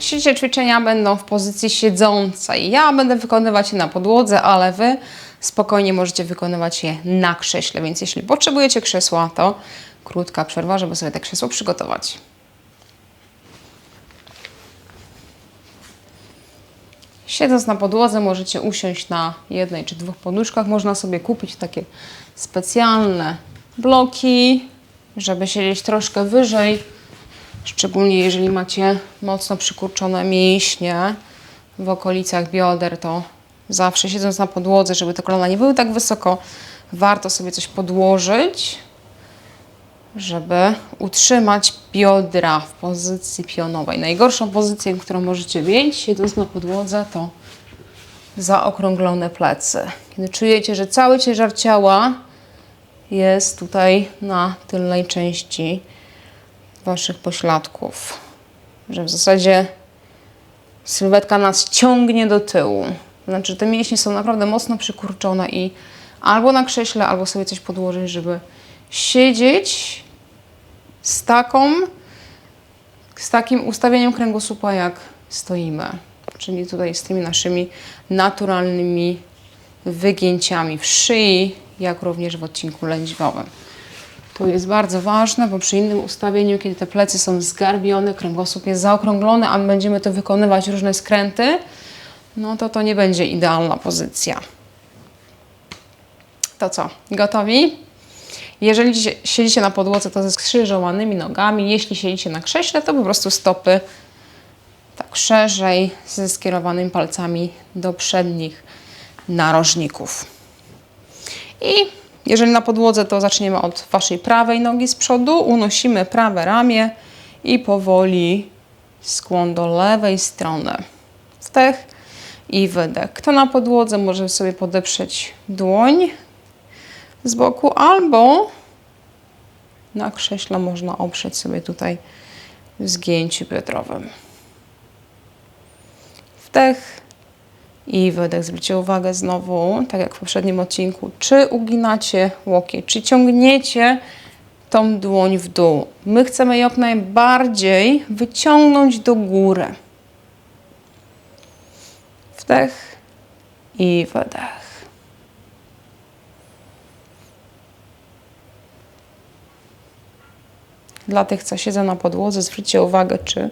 Dzisiejsze ćwiczenia będą w pozycji siedzącej. Ja będę wykonywać je na podłodze, ale Wy spokojnie możecie wykonywać je na krześle. Więc jeśli potrzebujecie krzesła, to krótka przerwa, żeby sobie te krzesło przygotować. Siedząc na podłodze możecie usiąść na jednej czy dwóch poduszkach. Można sobie kupić takie specjalne bloki, żeby siedzieć troszkę wyżej. Szczególnie jeżeli macie mocno przykurczone mięśnie w okolicach bioder, to zawsze siedząc na podłodze, żeby te kolana nie były tak wysoko, warto sobie coś podłożyć, żeby utrzymać biodra w pozycji pionowej. Najgorszą pozycję, którą możecie mieć, siedząc na podłodze, to zaokrąglone plecy. Kiedy czujecie, że cały ciężar ciała jest tutaj na tylnej części waszych pośladków, że w zasadzie sylwetka nas ciągnie do tyłu. Znaczy, te mięśnie są naprawdę mocno przykurczone i albo na krześle, albo sobie coś podłożyć, żeby siedzieć z taką, z takim ustawieniem kręgosłupa, jak stoimy. Czyli tutaj z tymi naszymi naturalnymi wygięciami w szyi, jak również w odcinku lędźwiowym. To jest bardzo ważne, bo przy innym ustawieniu, kiedy te plecy są zgarbione, kręgosłup jest zaokrąglony, a my będziemy to wykonywać różne skręty, no to to nie będzie idealna pozycja. To co, gotowi? Jeżeli si- siedzicie na podłodze, to ze skrzyżowanymi nogami. Jeśli siedzicie na krześle, to po prostu stopy tak szerzej, ze skierowanymi palcami do przednich narożników. I jeżeli na podłodze, to zaczniemy od waszej prawej nogi z przodu, unosimy prawe ramię i powoli skłon do lewej strony. Wdech i wydech. Kto na podłodze może sobie podeprzeć dłoń z boku, albo na krześle można oprzeć sobie tutaj w zgięciu biodrowym. Wdech i wydech. Zwróćcie uwagę znowu, tak jak w poprzednim odcinku, czy uginacie łokieć, czy ciągniecie tą dłoń w dół. My chcemy jak najbardziej wyciągnąć do góry. Wdech i wydech. Dla tych, co siedzą na podłodze, zwróćcie uwagę, czy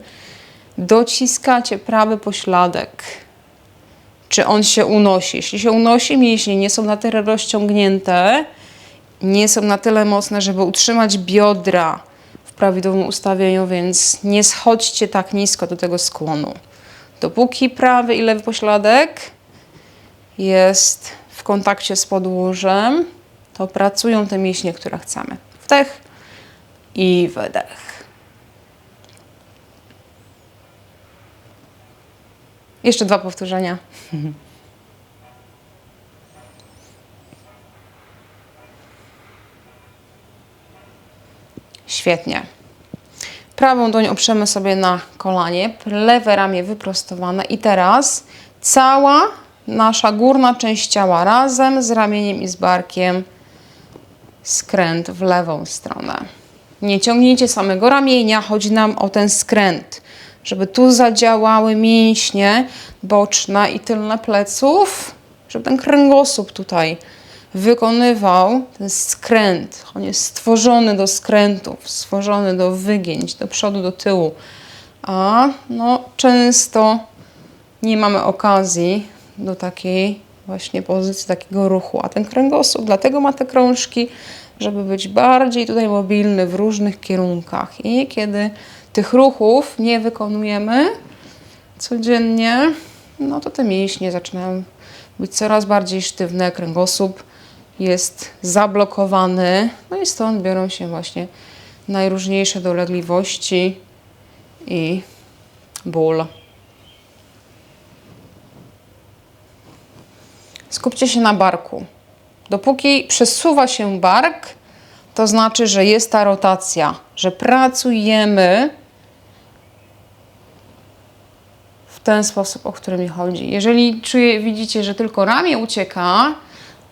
dociskacie prawy pośladek czy on się unosi. Jeśli się unosi, mięśnie nie są na tyle rozciągnięte, nie są na tyle mocne, żeby utrzymać biodra w prawidłowym ustawieniu, więc nie schodźcie tak nisko do tego skłonu. Dopóki prawy i lewy pośladek jest w kontakcie z podłożem, to pracują te mięśnie, które chcemy. Wdech i wydech. Jeszcze dwa powtórzenia. Świetnie. Prawą dłoń oprzemy sobie na kolanie, lewe ramię wyprostowane i teraz cała nasza górna część ciała razem z ramieniem i z barkiem skręt w lewą stronę. Nie ciągnijcie samego ramienia, chodzi nam o ten skręt, żeby tu zadziałały mięśnie boczne i tylne pleców, żeby ten kręgosłup tutaj wykonywał ten skręt. On jest stworzony do skrętów, stworzony do wygięć, do przodu, do tyłu. A no, często nie mamy okazji do takiej właśnie pozycji, takiego ruchu. A ten kręgosłup dlatego ma te krążki, żeby być bardziej tutaj mobilny w różnych kierunkach. I kiedy tych ruchów nie wykonujemy codziennie, no to te mięśnie zaczynają być coraz bardziej sztywne, kręgosłup jest zablokowany, no i stąd biorą się właśnie najróżniejsze dolegliwości i ból. Skupcie się na barku. Dopóki przesuwa się bark, to znaczy, że jest ta rotacja, że pracujemy w ten sposób, o który mi chodzi. Jeżeli czuje, widzicie, że tylko ramię ucieka,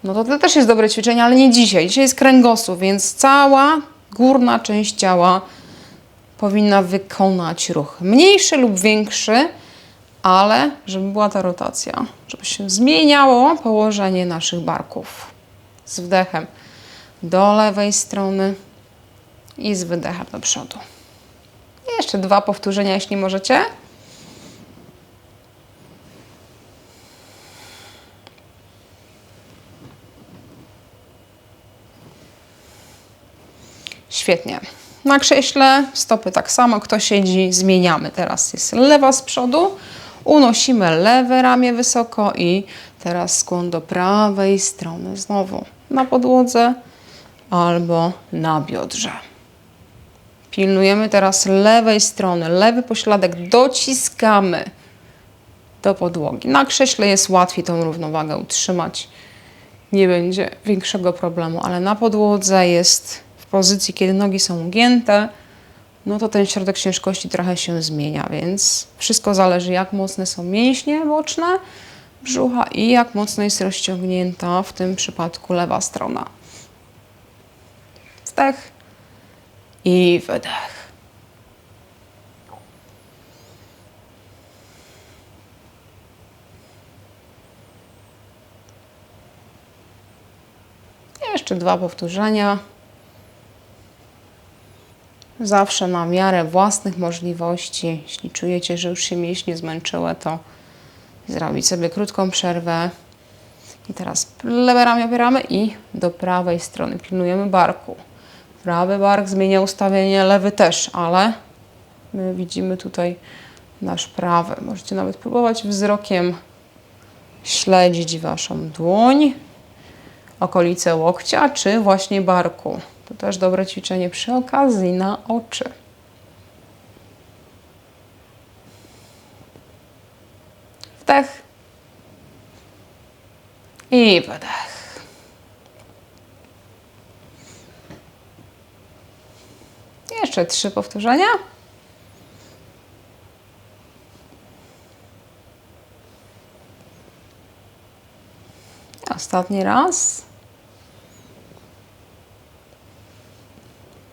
no to to też jest dobre ćwiczenie, ale nie dzisiaj. Dzisiaj jest kręgosłup, więc cała górna część ciała powinna wykonać ruch. Mniejszy lub większy, ale żeby była ta rotacja, żeby się zmieniało położenie naszych barków. Z wdechem do lewej strony i z wydechem do przodu. Jeszcze dwa powtórzenia, jeśli możecie. Świetnie. Na krześle stopy tak samo, kto siedzi, zmieniamy. Teraz jest lewa z przodu, unosimy lewe ramię wysoko i teraz skłon do prawej strony. Znowu na podłodze albo na biodrze. Pilnujemy teraz lewej strony, lewy pośladek dociskamy do podłogi. Na krześle jest łatwiej tą równowagę utrzymać. Nie będzie większego problemu, ale na podłodze jest w pozycji, kiedy nogi są ugięte, no to ten środek ciężkości trochę się zmienia, więc wszystko zależy, jak mocne są mięśnie boczne brzucha i jak mocno jest rozciągnięta w tym przypadku lewa strona. Wdech i wydech. Jeszcze dwa powtórzenia. Zawsze na miarę własnych możliwości. Jeśli czujecie, że już się mięśnie zmęczyły, to zrobić sobie krótką przerwę. I teraz lewe ramię opieramy i do prawej strony pilnujemy barku. Prawy bark zmienia ustawienie, lewy też, ale my widzimy tutaj nasz prawy. Możecie nawet próbować wzrokiem śledzić Waszą dłoń, okolice łokcia, czy właśnie barku. To też dobre ćwiczenie przy okazji na oczy. Wdech i wydech. Jeszcze trzy powtórzenia. Ostatni raz.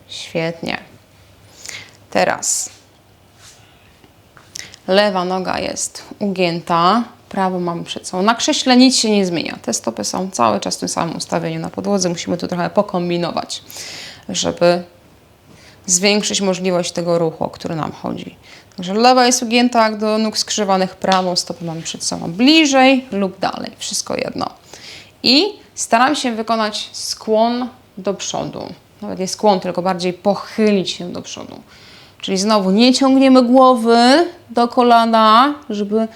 Świetnie. Teraz lewa noga jest ugięta, prawą mamy przed sobą. Na krześle nic się nie zmienia. Te stopy są cały czas w tym samym ustawieniu na podłodze. Musimy tu trochę pokombinować, żeby zwiększyć możliwość tego ruchu, o który nam chodzi. Także lewa jest ugięta jak do nóg skrzywanych, prawą stopę mamy przed sobą bliżej lub dalej. Wszystko jedno. I staram się wykonać skłon do przodu. Nawet nie skłon, tylko bardziej pochylić się do przodu. Czyli znowu nie ciągniemy głowy do kolana, żeby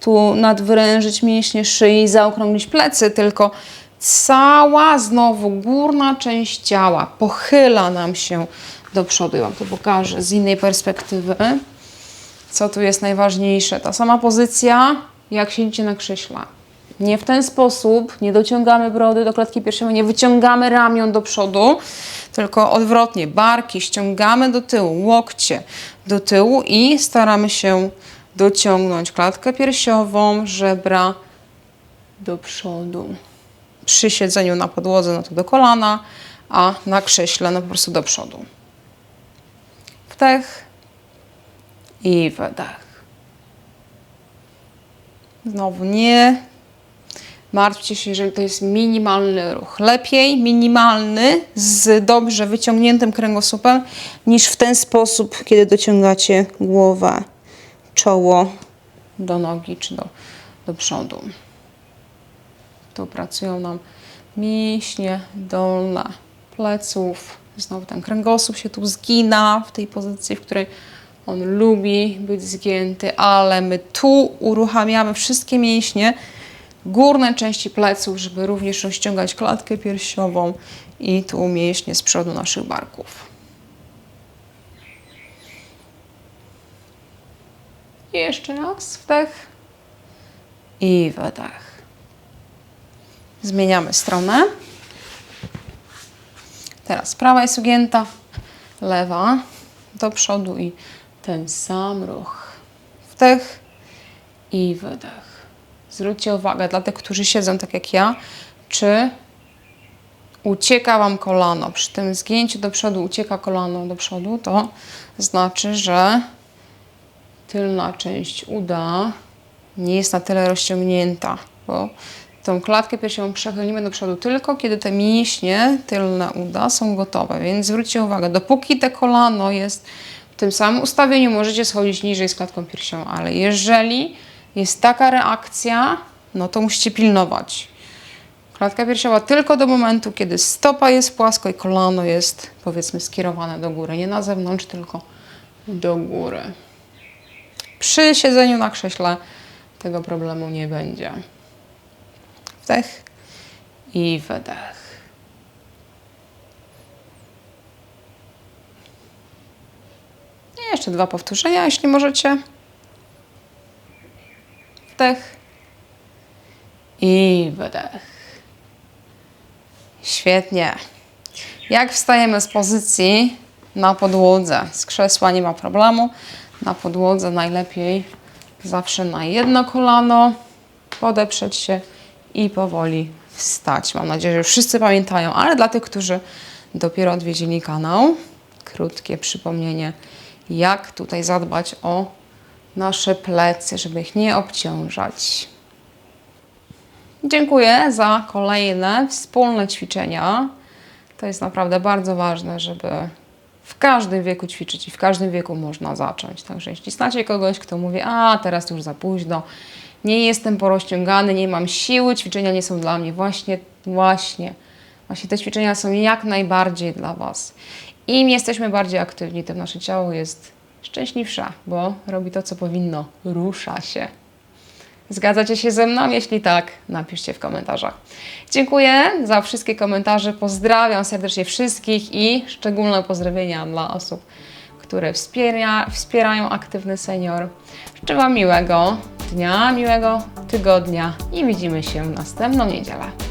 tu nadwyrężyć mięśnie szyi, zaokrąglić plecy, tylko cała znowu górna część ciała pochyla nam się do przodu. Ja Wam to pokażę z innej perspektywy. Co tu jest najważniejsze? Ta sama pozycja, jak siedzicie na krześle. Nie w ten sposób, nie dociągamy brody do klatki piersiowej, nie wyciągamy ramion do przodu, tylko odwrotnie, barki ściągamy do tyłu, łokcie do tyłu i staramy się dociągnąć klatkę piersiową, żebra do przodu. Przy siedzeniu na podłodze, no to do kolana, a na krześle, no po prostu do przodu. Wdech i wydech. Znowu nie martwcie się, jeżeli to jest minimalny ruch. Lepiej minimalny z dobrze wyciągniętym kręgosłupem niż w ten sposób, kiedy dociągacie głowę, czoło do nogi czy do, do przodu. Tu pracują nam mięśnie dolne pleców. Znowu ten kręgosłup się tu zgina w tej pozycji, w której on lubi być zgięty, ale my tu uruchamiamy wszystkie mięśnie, górne części pleców, żeby również rozciągać klatkę piersiową i tu mięśnie z przodu naszych barków. I jeszcze raz wdech i wydech. Zmieniamy stronę. Teraz prawa jest ugięta, lewa do przodu i ten sam ruch. Wdech i wydech. Zwróćcie uwagę dla tych, którzy siedzą tak jak ja, czy ucieka Wam kolano, przy tym zgięciu do przodu ucieka kolano do przodu, to znaczy, że tylna część uda nie jest na tyle rozciągnięta, bo tą klatkę piersiową przechylimy do przodu tylko, kiedy te mięśnie tylne uda są gotowe. Więc zwróćcie uwagę, dopóki te kolano jest w tym samym ustawieniu, możecie schodzić niżej z klatką piersiową, ale jeżeli jest taka reakcja, no to musicie pilnować. Klatka piersiowa tylko do momentu, kiedy stopa jest płasko i kolano jest powiedzmy skierowane do góry. Nie na zewnątrz, tylko do góry. Przy siedzeniu na krześle tego problemu nie będzie. Wdech i wydech. Jeszcze dwa powtórzenia, jeśli możecie. Wdech i wydech. Świetnie. Jak wstajemy z pozycji na podłodze? Z krzesła nie ma problemu. Na podłodze najlepiej zawsze na jedno kolano, podeprzeć się i powoli wstać. Mam nadzieję, że wszyscy pamiętają, ale dla tych, którzy dopiero odwiedzili kanał, krótkie przypomnienie, jak tutaj zadbać o nasze plecy, żeby ich nie obciążać. Dziękuję za kolejne wspólne ćwiczenia. To jest naprawdę bardzo ważne, żeby w każdym wieku ćwiczyć i w każdym wieku można zacząć. Także jeśli znacie kogoś, kto mówi, a teraz już za późno, nie jestem porozciągany, nie mam siły, ćwiczenia nie są dla mnie, właśnie, właśnie, właśnie te ćwiczenia są jak najbardziej dla Was. Im jesteśmy bardziej aktywni, tym nasze ciało jest szczęśliwsze, bo robi to, co powinno, rusza się. Zgadzacie się ze mną? Jeśli tak, napiszcie w komentarzach. Dziękuję za wszystkie komentarze. Pozdrawiam serdecznie wszystkich i szczególne pozdrowienia dla osób, które wspiera, wspierają aktywny senior. Życzę Wam miłego dnia, miłego tygodnia i widzimy się w następną niedzielę.